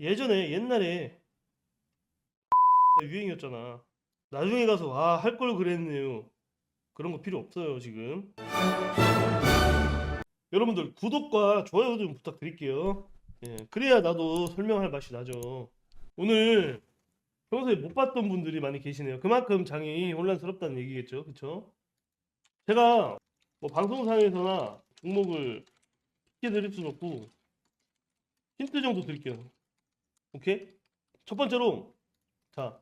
예전에 옛날에 유행이었잖아. 나중에 가서 아, 할 걸 그랬네요. 그런 거 필요 없어요, 지금. 여러분들 구독과 좋아요 좀 부탁드릴게요. 예, 그래야 나도 설명할 맛이 나죠. 오늘 평소에 못 봤던 분들이 많이 계시네요. 그만큼 장이 혼란스럽다는 얘기겠죠. 그쵸? 제가 뭐 방송상에서나 종목을 쉽게 드릴 수는 없고 힌트 정도 드릴게요. 오케이? 첫 번째로 자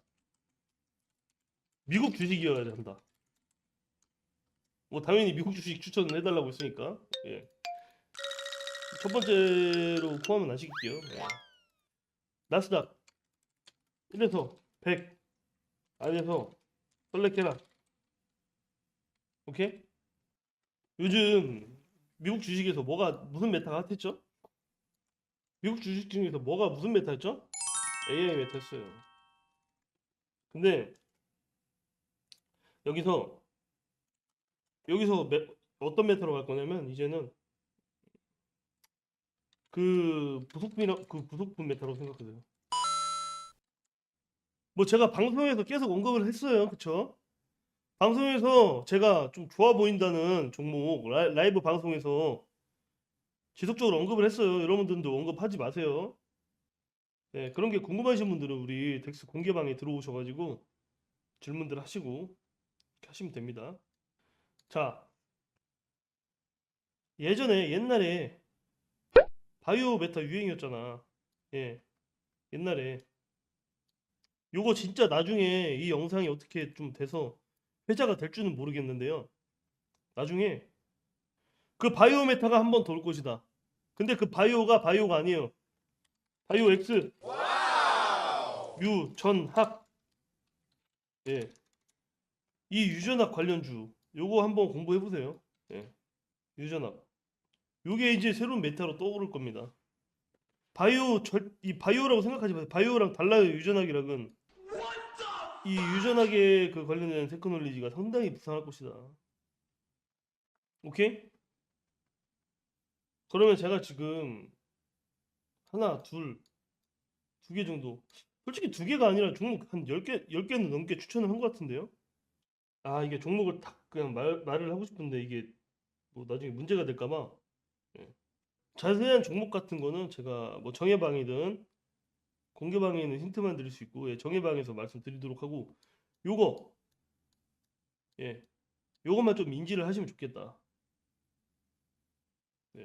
미국 주식이어야 한다. 뭐 당연히 미국 주식 추천을 해달라고 했으니까 예. 첫 번째로 포함은 안 시킬게요. 예. 나스닥 1에서 100 안에서 설레케라 오케이? 요즘 미국 주식에서 뭐가 무슨 메타가 핫했죠? 미국 주식 중에서 뭐가 무슨 메타였죠? AI 메타였어요. 근데 여기서 여기서 메, 어떤 메타로 갈 거냐면 이제는 그 부속품이라 그 부속품 메타로 생각하세요. 뭐 제가 방송에서 계속 언급을 했어요. 그쵸? 방송에서 제가 좀 좋아 보인다는 종목 라, 라이브 방송에서 지속적으로 언급을 했어요. 여러분들도 언급하지 마세요. 네, 그런 게 궁금하신 분들은 우리 덱스 공개방에 들어오셔가지고 질문들 하시고 하시면 됩니다. 자, 예전에 옛날에 바이오 메타 유행이었잖아. 예, 옛날에 요거 진짜 나중에 이 영상이 어떻게 좀 돼서 회자가 될 줄은 모르겠는데요. 나중에 그 바이오 메타가 한번 돌 것이다. 근데 그 바이오가 바이오가 아니에요. 바이오 X 유, 전, 학 예. 이 유전학 관련주 요거 한번 공부해 보세요. 예. 유전학 요게 이제 새로운 메타로 떠오를 겁니다. 바이오 절, 이 바이오라고 생각하지 마세요. 바이오랑 달라요. 유전학이랑은 이 유전학에 그 관련된 테크놀로지가 상당히 부상할 것이다. 오케이? 그러면 제가 지금 하나, 둘, 두 개 정도. 솔직히 두 개가 아니라 종목 한 10개, 10개는 넘게 추천을 한 것 같은데요? 아, 이게 종목을 딱 그냥 말, 말을 하고 싶은데 이게 뭐 나중에 문제가 될까봐. 예. 자세한 종목 같은 거는 제가 뭐 정예방이든 공개방에 있는 힌트만 드릴 수 있고 예, 정예방에서 말씀드리도록 하고 요거 예 요것만 좀 인지를 하시면 좋겠다 네.